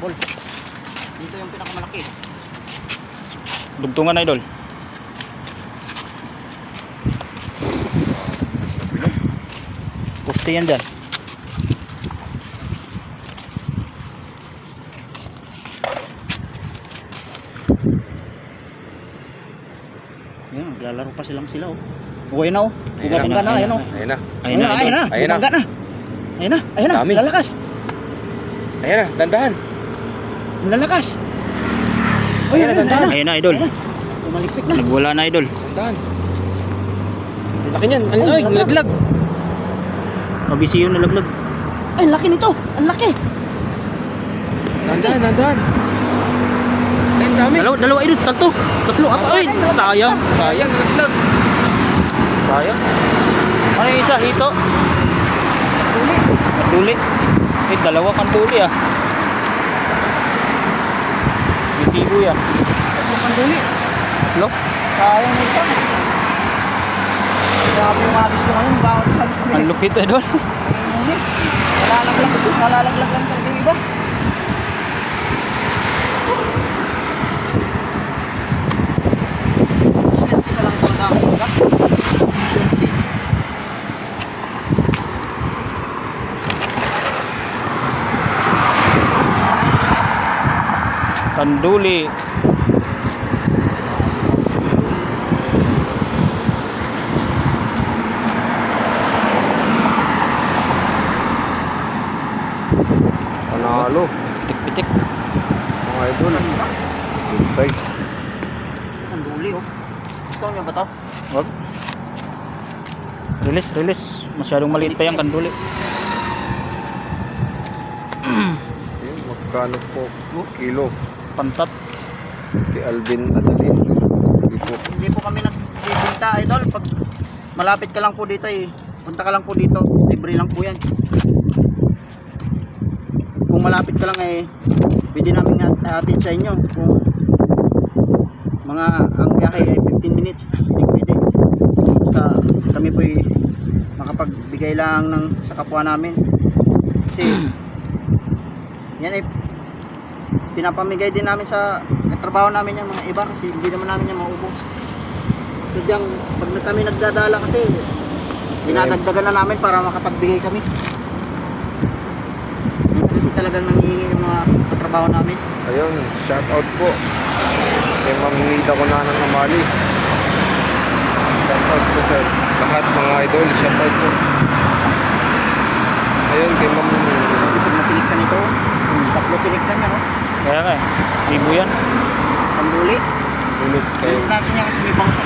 ball. Dito yung pinakamalaki. Dugtungan idol. Poste yan dyan. Ayun, naglalaro pa silang sila oh. Uwi na oh. Bumabangga na, ayun oh. Ayun na. Ayun na, ayun na, Ayun na. na. Ayun na, ayun na, lalakas. Ayun na, dandahan. Lalakas. Ayun na, dandahan. Ayun na idol. Ayun na. Tumalikpik na. Nagwala na idol. Dandahan. Ang Laki niyan. Ay, ay, nalaglag. Kabisi yun nalaglag. Ay, laki nito. Ang laki. Dandahan, dandahan. Ay, dami. Dalawa, dalawa idol. Tatlo. Tatlo. Apa, ay, sayang. Sayang, nalaglag. Sayang. Ano yung isa? Hito? Tuli. Tuli. Eh, dalawa kang tuli ah. Yan. Tatlong panduli. Lo? Sayang na isa. Grabe yung mga gusto ngayon. Bawat hags may Ang lupit idol. may huli. Nalalaglag. Nalalaglag lang talaga yung iba. Swerte na lang talaga ako. talaga. Swerte. Kanduli. Panalo. Pitik-pitik. Mga idol. Good size. Ang duli oh. Gusto niyo ba to? Wag. Release, release. Masyadong maliit pa yung kanduli. Ayun, magkano po kilo Pantat. kay Alvin Adalin. Hindi po. Hindi po kami nagbibinta idol. Pag malapit ka lang po dito eh. Punta ka lang po dito. Libre lang po yan. Kung malapit ka lang eh, pwede namin at- atid sa inyo. Kung mga ang biyahe ay 15 minutes, pwede pwede. Basta kami po eh, makapagbigay lang ng sa kapwa namin. Kasi yan eh, pinapamigay din namin sa katrabaho namin yung mga iba kasi hindi naman namin yan maubos. Sadyang pag na- kami nagdadala kasi dinadagdagan na namin para makapagbigay kami. Yan kasi talagang nangihingi yung mga katrabaho namin. Ayun, shout out po. Kay Ma'am Nida ko na ng Amali. Shout out po sa lahat mga idol. Shout out po. Ayun, kay Ma'am pag nakinig ka nito, tatlo kinig na niya, no? Kaya nga, eh. Libo yan. Pambuli. Kay Kinig natin yan kasi may bangus na